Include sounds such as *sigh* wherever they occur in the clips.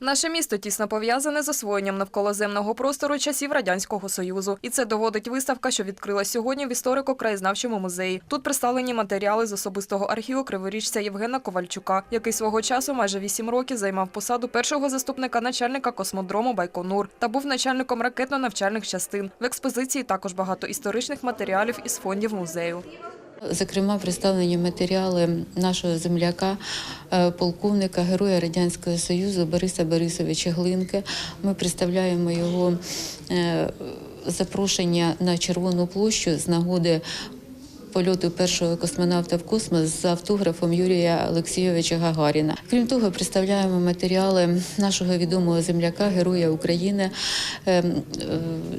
Наше місто тісно пов'язане з освоєнням навколоземного простору часів радянського союзу, і це доводить виставка, що відкрилась сьогодні в історико-краєзнавчому музеї. Тут представлені матеріали з особистого архіву криворіжця Євгена Ковальчука, який свого часу майже вісім років займав посаду першого заступника начальника космодрому Байконур та був начальником ракетно-навчальних частин. В експозиції також багато історичних матеріалів із фондів музею. Зокрема, представлені матеріали нашого земляка, е, полковника, героя Радянського Союзу Бориса Борисовича Глинки. Ми представляємо його е, запрошення на Червону площу з нагоди польоту першого космонавта в космос з автографом Юрія Олексійовича Гагаріна. Крім того, представляємо матеріали нашого відомого земляка, героя України е, е,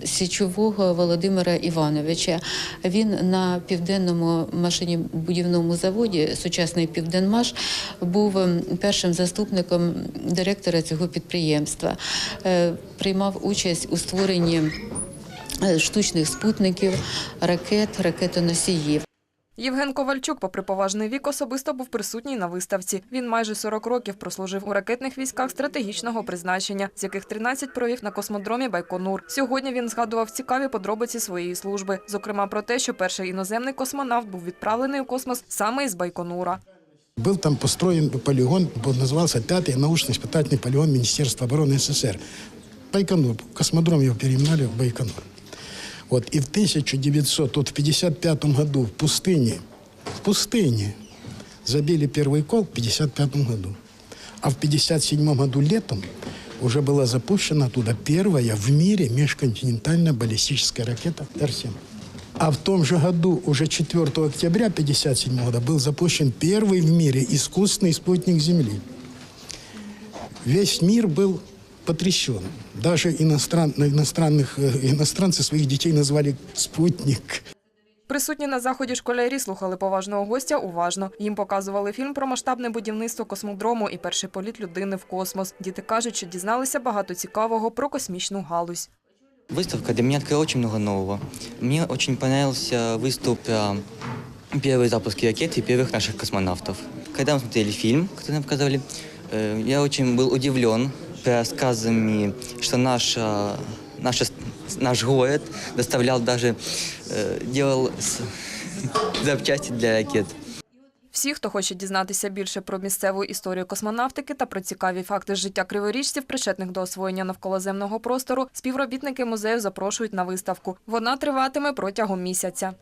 січового Володимира Івановича. Він на південному машинобудівному заводі, сучасний Південмаш, був ем, першим заступником директора цього підприємства. Е, Приймав участь у створенні е, штучних спутників, ракет, ракетоносіїв. Євген Ковальчук, попри поважний вік, особисто був присутній на виставці. Він майже 40 років прослужив у ракетних військах стратегічного призначення, з яких 13 провів на космодромі Байконур. Сьогодні він згадував цікаві подробиці своєї служби, зокрема про те, що перший іноземний космонавт був відправлений у космос саме із Байконура. Был там построен полигон, он назывался Пятый научно-испытательный полигон Министерства обороны СССР. Байконур, космодром его переименовали в Байконур. Вот, и в 1900, вот в 55 году в пустыне, в пустыне забили первый кол в 55 году. А в 57 году летом уже была запущена туда первая в мире межконтинентальная баллистическая ракета Р-7. А в том же году, уже 4 октября 1957 года, был запущен первый в мире искусственный спутник Земли. Весь мир был потрясен. Даже иностран, иностранных, э, иностранцы своих детей назвали «спутник». Присутні на заході школярі слухали поважного гостя уважно. Їм показували фільм про масштабне будівництво космодрому і перший політ людини в космос. Діти кажуть, що дізналися багато цікавого про космічну галузь. Выставка для меня открыла очень много нового. Мне очень понравился выступ а, первые запуски ракет и первых наших космонавтов. Когда мы смотрели фильм, который нам показывали, э, я очень был удивлен рассказами, что наша, наша, наш город доставлял даже, э, делал *laughs* запчасти для ракет. Всі, хто хоче дізнатися більше про місцеву історію космонавтики та про цікаві факти життя криворіжців, причетних до освоєння навколоземного простору, співробітники музею запрошують на виставку. Вона триватиме протягом місяця.